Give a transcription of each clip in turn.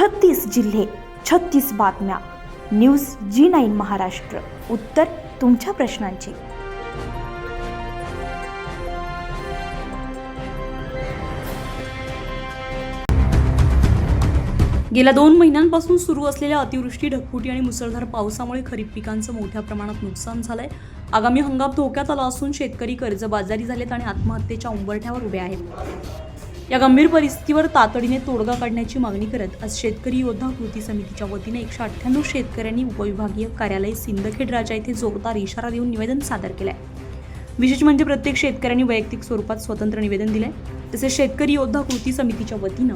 छत्तीस जिल्हे छत्तीस बातम्या. News G nine Maharashtra. उत्तर तुमच्या प्रश्नांची. गेल्या दोन महिन्यांपासून सुरू असलेल्या अतिवृष्टी ढगफुटी आणि मुसळधार पावसामुळे खरीप पिकांचं मोठ्या प्रमाणात नुकसान झालंय. आगामी हंगाम धोक्यात आला असून शेतकरी कर्जबाजारी झालेत आणि आत्महत्येच्या उंबरठ्यावर उभे आहेत. या गंभीर परिस्थितीवर तातडीने तोडगा काढण्याची मागणी करत आज शेतकरी योद्धा कृती समितीच्या वतीने एकशे अठ्ठ्याण्णव शेतकऱ्यांनी उपविभागीय कार्यालय सिंदखेड राजा येथे जोरदार इशारा देऊन निवेदन सादर केलंय. विशेष म्हणजे प्रत्येक शेतकऱ्यांनी वैयक्तिक स्वरूपात स्वतंत्र निवेदन दिलंय. तसेच शेतकरी योद्धा कृती समितीच्या वतीनं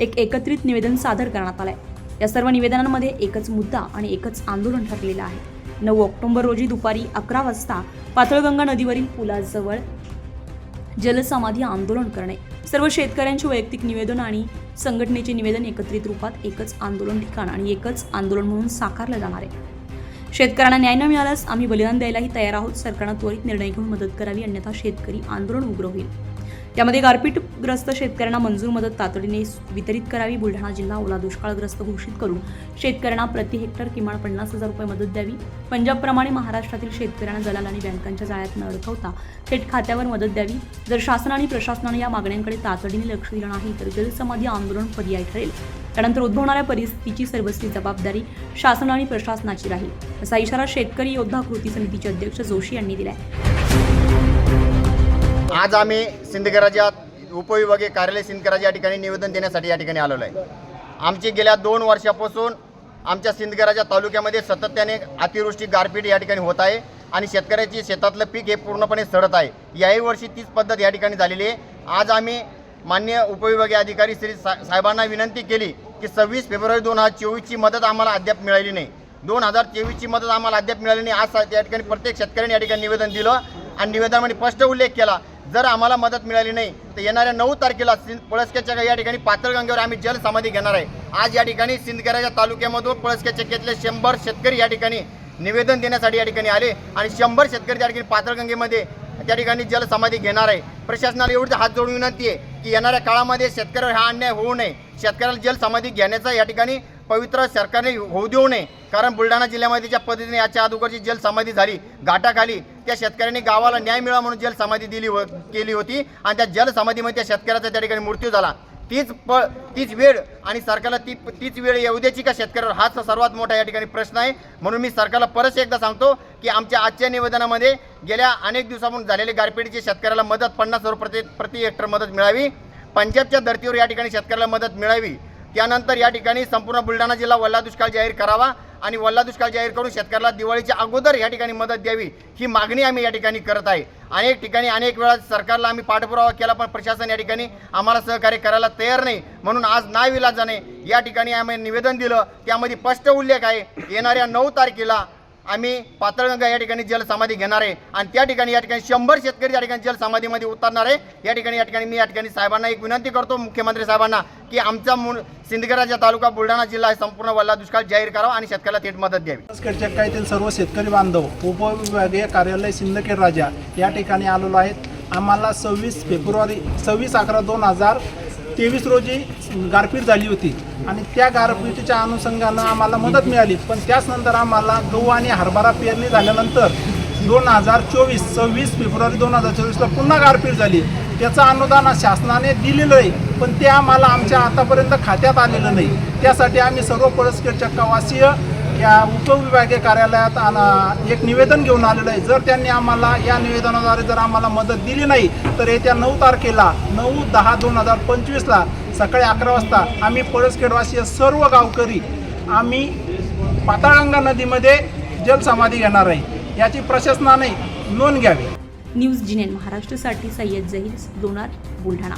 एक एकत्रित निवेदन सादर करण्यात आलंय. या सर्व निवेदनांमध्ये एकच मुद्दा आणि एकच आंदोलन ठरलेलं आहे. नऊ ऑक्टोबर रोजी दुपारी अकरा वाजता पातळगंगा नदीवरील पुलाजवळ जलसमाधी आंदोलन करणे. सर्व शेतकऱ्यांचे वैयक्तिक निवेदन आणि संघटनेचे निवेदन एकत्रित रूपात एकच आंदोलन ठिकाण आणि एकच आंदोलन म्हणून साकारलं जाणार आहे. शेतकऱ्यांना न्याय न मिळाल्यास आम्ही बलिदान द्यायलाही तयार आहोत. सरकारनं त्वरित निर्णय घेऊन मदत करावी. अन्यथा शेतकरी आंदोलन उग्र होईल. त्यामध्ये गारपीटग्रस्त शेतकऱ्यांना मंजूर मदत तातडीने वितरित करावी. बुलढाणा जिल्हा ओला दुष्काळग्रस्त घोषित करून शेतकऱ्यांना प्रति हेक्टर किमान पन्नास हजार रुपये मदत द्यावी. पंजाबप्रमाणे महाराष्ट्रातील शेतकऱ्यांना दलाल आणि बँकांच्या जाळ्यात न अडकवता थेट खात्यावर मदत द्यावी. जर शासन आणि प्रशासनाने या मागण्यांकडे तातडीने लक्ष दिलं नाही तर जलसमाधी आंदोलन पर्याय ठरेल. त्यानंतर उद्भवणाऱ्या परिस्थितीची सर्वस्वी जबाबदारी शासन आणि प्रशासनाची राहील असा इशारा शेतकरी योद्धा कृती समितीचे अध्यक्ष जोशी यांनी दिलाय. आज आम्ही सिंदगराजात उपविभागीय कार्यालय सिंदगराज या ठिकाणी निवेदन देण्यासाठी या ठिकाणी आलेलो आहे. आमची गेल्या दोन वर्षापासून आमच्या सिंदगराजा तालुक्यामध्ये सातत्याने अतिवृष्टी गारपीट या ठिकाणी होत आहे आणि शेतकऱ्याची शेतातलं पीक हे पूर्णपणे सडत आहे. याही वर्षी तीच पद्धत या ठिकाणी झालेली आहे. आज आम्ही मान्य उपविभागीय अधिकारी श्री सा साहेबांना विनंती केली की सव्वीस फेब्रुवारी दोन हजार चोवीसची मदत आम्हाला अद्याप मिळाली नाही. दोन हजार चोवीसची मदत आम्हाला अद्याप मिळाली नाही. आज या ठिकाणी प्रत्येक शेतकऱ्यांनी या ठिकाणी निवेदन दिलं आणि निवेदनामध्ये स्पष्ट उल्लेख केला जर आम्हाला मदत मिळाली नाही तर येणाऱ्या नऊ तारखेला सिंध पळसक्याच्या या ठिकाणी पातळगंगेवर आम्ही जलसमाधी घेणार आहे. आज या ठिकाणी सिंदखेडाच्या तालुक्यामधून पळसक्या चक्क्यातले शंभर शेतकरी या ठिकाणी निवेदन देण्यासाठी या ठिकाणी आले आणि शंभर शेतकरी त्या ठिकाणी पातळगंगेमध्ये त्या ठिकाणी जलसमाधी घेणार आहे. प्रशासनाला एवढी हात जोडून विनंती आहे की येणाऱ्या काळामध्ये शेतकऱ्यावर हा अन्याय होऊ नये. शेतकऱ्याला जलसमाधी घेण्याचा या ठिकाणी पवित्र सरकारने होऊ देऊ नये. कारण बुलढाणा जिल्ह्यामध्ये ज्या पद्धतीने याच्या अगोदरची जलसमाधी झाली घाटाखाली त्या शेतकऱ्यांनी गावाला न्याय मिळावा म्हणून जलसमाधी दिली हो केली होती आणि त्या जलसमाधीमध्ये त्या शेतकऱ्याचा त्या ठिकाणी मृत्यू झाला. तीच प तीच वेळ आणि सरकारला ती तीच वेळ येऊ द्यायची का शेतकऱ्यावर? हाच सर्वात मोठा या ठिकाणी प्रश्न आहे. म्हणून मी सरकारला परत एकदा सांगतो की आमच्या आजच्या निवेदनामध्ये गेल्या अनेक दिवसापासून झालेल्या गारपिटीच्या शेतकऱ्याला मदत पन्नास हजार प्रति प्रति हेक्टर मदत मिळावी. पंजाबच्या धर्तीवर या ठिकाणी शेतकऱ्याला मदत मिळावी. त्यानंतर या ठिकाणी संपूर्ण बुलढाणा जिल्हा वल्ला दुष्काळ जाहीर करावा आणि वल्ला दुष्काळ जाहीर करून शेतकऱ्याला दिवाळीच्या अगोदर या ठिकाणी मदत द्यावी ही मागणी आम्ही या ठिकाणी करत आहे. अनेक ठिकाणी अनेक वेळा सरकारला आम्ही पाठपुरावा केला पण प्रशासन या ठिकाणी आम्हाला सहकार्य करायला तयार नाही. म्हणून आज नाविलाजाने या ठिकाणी आम्ही निवेदन दिलं. त्यामध्ये स्पष्ट उल्लेख आहे येणाऱ्या नऊ तारखेला आम्ही पातळगंगा या ठिकाणी जलसमाधी घेणार आहे. आणि त्या ठिकाणी या ठिकाणी शंभर शेतकरी या ठिकाणी जलसमाधीमध्ये उतरणार आहे. या ठिकाणी या ठिकाणी मी या ठिकाणी साहेबांना एक विनंती करतो मुख्यमंत्री साहेबांना की आमचा मूळ सिंदगराजा तालुका बुलढाणा जिल्हा आहे संपूर्ण वल्ला दुष्काळ जाहीर करावा आणि शेतकऱ्याला थेट मदत द्यावी. छत्तीसगडच्या काहीतील सर्व शेतकरी बांधव उपविभागीय कार्यालय सिंदखेड राजा या ठिकाणी आलेलो आहेत. आम्हाला सव्वीस फेब्रुवारी सव्वीस अकरा दोन हजार तेवीस रोजी गारपीट झाली होती. आणि त्या गारपीटीच्या अनुषंगानं आम्हाला मदत मिळाली. पण त्याच नंतर आम्हाला गहू आणि हरभरा पेरणी झाल्यानंतर दोन हजार चोवीस सव्वीस फेब्रुवारी दोन हजार चोवीसला पुन्हा गारपीट झाली. त्याचं अनुदान शासनाने दिलेलं आहे पण ते आम्हाला आमच्या आतापर्यंत खात्यात आलेलं नाही. त्यासाठी आम्ही सर्व पळसखेड चक्कावासीय या उपविभागीय कार्यालयात आला एक निवेदन घेऊन आलेलं आहे. जर त्यांनी आम्हाला या निवेदनाद्वारे जर आम्हाला मदत दिली नाही तर येत्या नऊ तारखेला नऊ दहा दोन हजार पंचवीसला सकाळी अकरा वाजता आम्ही पळसखेडवासीय सर्व गावकरी आम्ही पाताळगंगा नदीमध्ये जलसमाधी घेणार आहे. याची प्रशासनाने नोंद घ्यावी. न्यूज जिनेन महाराष्ट्रासाठी सय्यद जहीर लोणार बुलढाणा.